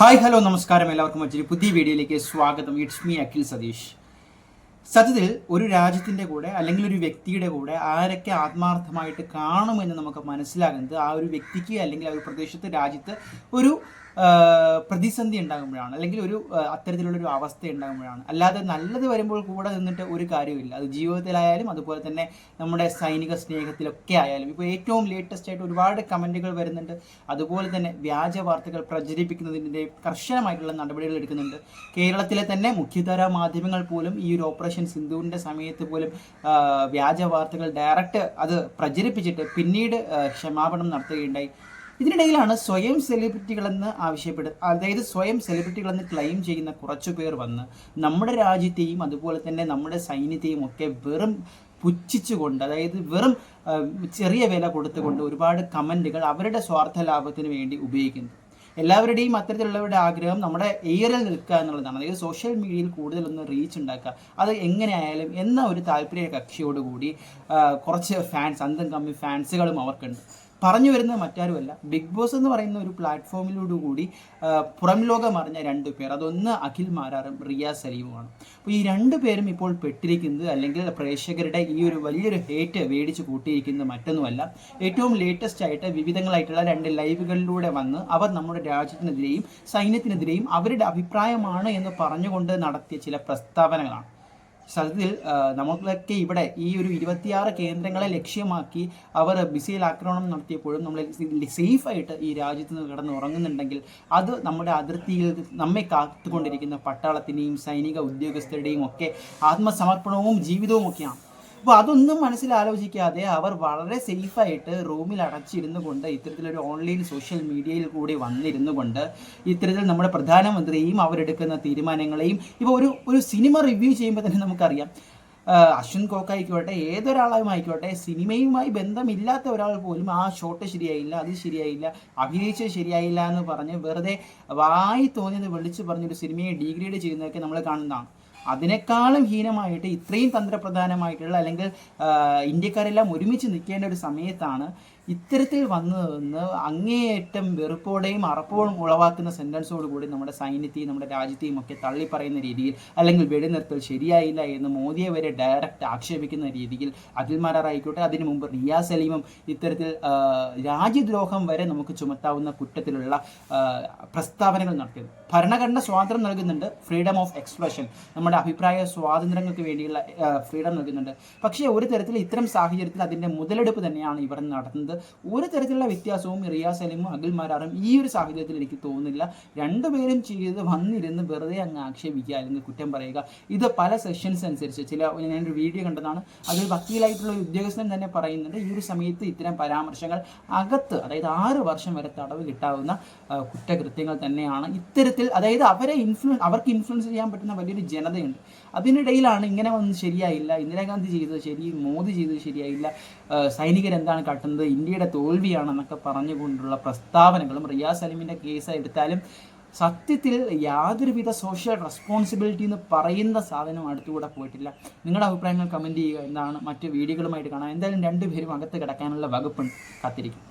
Hi hello നമസ്കാരം എല്ലാവർക്കും. മറ്റൊരു പുതിയ വീഡിയോയിലേക്ക് സ്വാഗതം. It's me Akhil Satheesh. സത്യത്തിൽ ഒരു രാജ്യത്തിന്റെ കൂടെ അല്ലെങ്കിൽ ഒരു വ്യക്തിയുടെ കൂടെ ആരൊക്കെ ആത്മാർത്ഥമായിട്ട് കാണുമെന്ന് നമുക്ക് മനസ്സിലാകുന്നത് ആ ഒരു വ്യക്തിക്ക് അല്ലെങ്കിൽ ആ ഒരു പ്രദേശത്ത് രാജ്യത്ത് ഒരു പ്രതിസന്ധി ഉണ്ടാകുമ്പോഴാണ്. അല്ലെങ്കിൽ ഒരു അത്തരത്തിലുള്ള ഒരു അവസ്ഥ ഉണ്ടാകുമ്പോഴാണ്. അല്ലാതെ നല്ലത് വരുമ്പോൾ കൂടെ നിന്നിട്ട് ഒരു കാര്യമില്ല അത് ജീവിതത്തിലായാലും അതുപോലെ തന്നെ നമ്മുടെ സൈനിക സ്നേഹത്തിലൊക്കെ ആയാലും. ഇപ്പോൾ ഏറ്റവും ലേറ്റസ്റ്റ് ആയിട്ട് ഒരുപാട് കമന്റുകൾ വരുന്നുണ്ട്. അതുപോലെ തന്നെ വ്യാജ വാർത്തകൾ പ്രചരിപ്പിക്കുന്നതിന്റെ കർശനമായിട്ടുള്ള നടപടികൾ എടുക്കുന്നുണ്ട്. കേരളത്തിലെ തന്നെ മുഖ്യധാര മാധ്യമങ്ങൾ പോലും ഈ ഒരു ഓപ്പറേഷൻ സിന്ധുവിന്റെ സമയത്ത് പോലും വ്യാജ വാർത്തകൾ ഡയറക്റ്റ് അത് പ്രചരിപ്പിച്ചിട്ട് പിന്നീട് ക്ഷമാപണം നടത്തുകയുണ്ടായി. ഇതിനിടയിലാണ് സ്വയം സെലിബ്രിറ്റികളെന്ന് ആവശ്യപ്പെടുക അതായത് സ്വയം സെലിബ്രിറ്റികളെന്ന് ക്ലെയിം ചെയ്യുന്ന കുറച്ചു പേർ വന്ന് നമ്മുടെ രാജ്യത്തെയും അതുപോലെ തന്നെ നമ്മുടെ സൈന്യത്തെയും ഒക്കെ വെറും പുച്ഛിച്ചുകൊണ്ട് അതായത് വെറും ചെറിയ വില കൊടുത്തുകൊണ്ട് ഒരുപാട് കമന്റുകൾ അവരുടെ സ്വാർത്ഥ ലാഭത്തിന് വേണ്ടി ഉപയോഗിക്കുന്നു. എല്ലാവരുടെയും അത്തരത്തിലുള്ളവരുടെ ആഗ്രഹം നമ്മുടെ എയറിൽ നിൽക്കുക എന്നുള്ളതാണ്. അതായത് സോഷ്യൽ മീഡിയയിൽ കൂടുതലൊന്ന് റീച്ച് ഉണ്ടാക്കുക. അത് എങ്ങനെയായാലും എന്ന ഒരു താല്പര്യ കക്ഷിയോടുകൂടി കുറച്ച് ഫാൻസ് അന്തം കമ്മി ഫാൻസുകളും അവർക്കുണ്ട്. പറഞ്ഞു വരുന്നത് മറ്റാരുമല്ല. ബിഗ് ബോസ് എന്ന് പറയുന്ന ഒരു പ്ലാറ്റ്ഫോമിലൂടെ കൂടി പുറം ലോകം അറിഞ്ഞ രണ്ട് പേർ. അതൊന്ന് അഖിൽ മാരാറും റിയ സലീമുമാണ്. അപ്പോൾ ഈ രണ്ട് പേരും ഇപ്പോൾ പെട്ടിരിക്കുന്നത് അല്ലെങ്കിൽ പ്രേക്ഷകരുടെ ഈ ഒരു വലിയൊരു ഹേറ്റ് മേടിച്ച് കൂട്ടിയിരിക്കുന്നത് മറ്റൊന്നുമല്ല. ഏറ്റവും ലേറ്റസ്റ്റ് ആയിട്ട് വിവിധങ്ങളായിട്ടുള്ള രണ്ട് ലൈവുകളിലൂടെ വന്ന് അവർ നമ്മുടെ രാജ്യത്തിനെതിരെയും സൈന്യത്തിനെതിരെയും അവരുടെ അഭിപ്രായമാണ് എന്ന് പറഞ്ഞുകൊണ്ട് നടത്തിയ ചില പ്രസ്താവനകളാണ്. സത്യത്തിൽ നമ്മളൊക്കെ ഇവിടെ ഈ ഒരു ഇരുപത്തിയാറ് കേന്ദ്രങ്ങളെ ലക്ഷ്യമാക്കി അവർ മിസൈൽ ആക്രമണം നടത്തിയപ്പോഴും നമ്മൾ സേഫായിട്ട് ഈ രാജ്യത്ത് നിന്ന് കിടന്ന് ഉറങ്ങുന്നുണ്ടെങ്കിൽ അത് നമ്മുടെ അതിർത്തിയിൽ നമ്മെ കാത്തുകൊണ്ടിരിക്കുന്ന പട്ടാളത്തിന്റെയും സൈനിക ഉദ്യോഗസ്ഥരുടെയും ഒക്കെ ആത്മസമർപ്പണവും ജീവിതവും ഒക്കെയാണ്. അപ്പോൾ അതൊന്നും മനസ്സിലാലോചിക്കാതെ അവർ വളരെ സേഫായിട്ട് റൂമിൽ അടച്ചിരുന്നു കൊണ്ട് ഇത്തരത്തിലൊരു ഓൺലൈൻ സോഷ്യൽ മീഡിയയിൽ കൂടി വന്നിരുന്നു കൊണ്ട് ഇത്തരത്തിൽ നമ്മുടെ പ്രധാനമന്ത്രിയും അവരെടുക്കുന്ന തീരുമാനങ്ങളെയും ഇപ്പോൾ ഒരു ഒരു സിനിമ റിവ്യൂ ചെയ്യുമ്പോൾ തന്നെ നമുക്കറിയാം. അശ്വിൻ കോക്കായിക്കോട്ടെ ഏതൊരാളും ആയിക്കോട്ടെ സിനിമയുമായി ബന്ധമില്ലാത്ത ഒരാൾ പോലും ആ ഷോട്ട് ശരിയായില്ല അത് ശരിയായില്ല അഭിനയിച്ചത് ശരിയായില്ല എന്ന് പറഞ്ഞ് വെറുതെ വായി തോന്നിയത് വിളിച്ച് പറഞ്ഞൊരു സിനിമയെ ഡീഗ്രേഡ് ചെയ്യുന്നതൊക്കെ നമ്മൾ കാണുന്നതാണ്. അതിനേക്കാളും ഹീനമായിട്ട് ഇത്രയും തന്ത്രപ്രധാനമായിട്ടുള്ള അല്ലെങ്കിൽ ഇന്ത്യക്കാരെല്ലാം ഒരുമിച്ച് നിൽക്കേണ്ട ഒരു സമയത്താണ് ഇത്തരത്തിൽ വന്നു നിന്ന് അങ്ങേയറ്റം വെറുപ്പോടെയും അറപ്പോടും ഉളവാക്കുന്ന സെന്റൻസോടുകൂടി നമ്മുടെ സൈന്യത്തെയും നമ്മുടെ രാജ്യത്തെയും ഒക്കെ തള്ളിപ്പറയുന്ന രീതിയിൽ അല്ലെങ്കിൽ വെടിനിർത്തൽ ശരിയായില്ല എന്ന് മോദിയെ വരെ ഡയറക്റ്റ് ആക്ഷേപിക്കുന്ന രീതിയിൽ അഖിൽമാരാറായിക്കോട്ടെ അതിനു മുമ്പ് റിയാ സലീമും ഇത്തരത്തിൽ രാജ്യദ്രോഹം വരെ നമുക്ക് ചുമത്താവുന്ന കുറ്റത്തിലുള്ള പ്രസ്താവനകൾ നടത്തിയത്. ഭരണഘടന സ്വാതന്ത്ര്യം നൽകുന്നുണ്ട്. ഫ്രീഡം ഓഫ് എക്സ്പ്രഷൻ നമ്മുടെ അഭിപ്രായ സ്വാതന്ത്ര്യങ്ങൾക്ക് വേണ്ടിയുള്ള ഫ്രീഡം നൽകുന്നുണ്ട്. പക്ഷേ ഒരു തരത്തിൽ ഇത്തരം സാഹചര്യത്തിൽ അതിന്റെ മുതലെടുപ്പ് തന്നെയാണ് ഇവർ നടത്തുന്നത്. ഒരു തരത്തിലുള്ള വ്യത്യാസവും റിയാസ് അലിമും അഖിൽ മാരാറും ഈ ഒരു സാഹചര്യത്തിൽ എനിക്ക് തോന്നുന്നില്ല. രണ്ടുപേരും ചെയ്ത് വന്നിരുന്ന് വെറുതെ അങ്ങ് ആക്ഷേപിക്കുക അല്ലെങ്കിൽ കുറ്റം പറയുക. ഇത് പല സെഷൻസ് അനുസരിച്ച്. ചില ഞാനൊരു വീഡിയോ കണ്ടതാണ്. അതിൽ വക്കീലായിട്ടുള്ള ഒരു ഉദ്യോഗസ്ഥൻ തന്നെ പറയുന്നുണ്ട് ഈ ഒരു സമയത്ത് ഇത്തരം പരാമർശങ്ങൾ അകത്ത് അതായത് ആറ് വർഷം വരെ തടവ് കിട്ടാവുന്ന കുറ്റകൃത്യങ്ങൾ തന്നെയാണ്. ഇത്തരത്തിൽ അതായത് അവരെ ഇൻഫ്ലുവൻസ് അവർക്ക് ഇൻഫ്ലുവൻസ് ചെയ്യാൻ പറ്റുന്ന വലിയൊരു ജനതയുണ്ട്. അതിനിടയിലാണ് ഇങ്ങനെ വന്ന് ശരിയായില്ല. ഇന്ദിരാഗാന്ധി ചെയ്തത് ശരി മോദി ചെയ്തത് ശരിയായില്ല. സൈനികരെന്താണ് കാട്ടുന്നത്? ഇന്ത്യയുടെ തോൽവിയാണെന്നൊക്കെ പറഞ്ഞുകൊണ്ടുള്ള പ്രസ്താവനകളും റിയാസ് സലീമിന്റെ കേസ് എടുത്താലും സത്യത്തിൽ യാതൊരുവിധ സോഷ്യൽ റെസ്പോൺസിബിലിറ്റി എന്ന് പറയുന്ന സാധനം അടുത്തുകൂടെ പോയിട്ടില്ല. നിങ്ങളുടെ അഭിപ്രായങ്ങൾ കമന്റ് ചെയ്യുക. എന്താണ് മറ്റ് വീഡിയോകളുമായിട്ട് കാണാം. എന്തായാലും രണ്ടുപേരും അകത്ത് കിടക്കാനുള്ള വകുപ്പുണ്ട്. കാത്തിരിക്കും.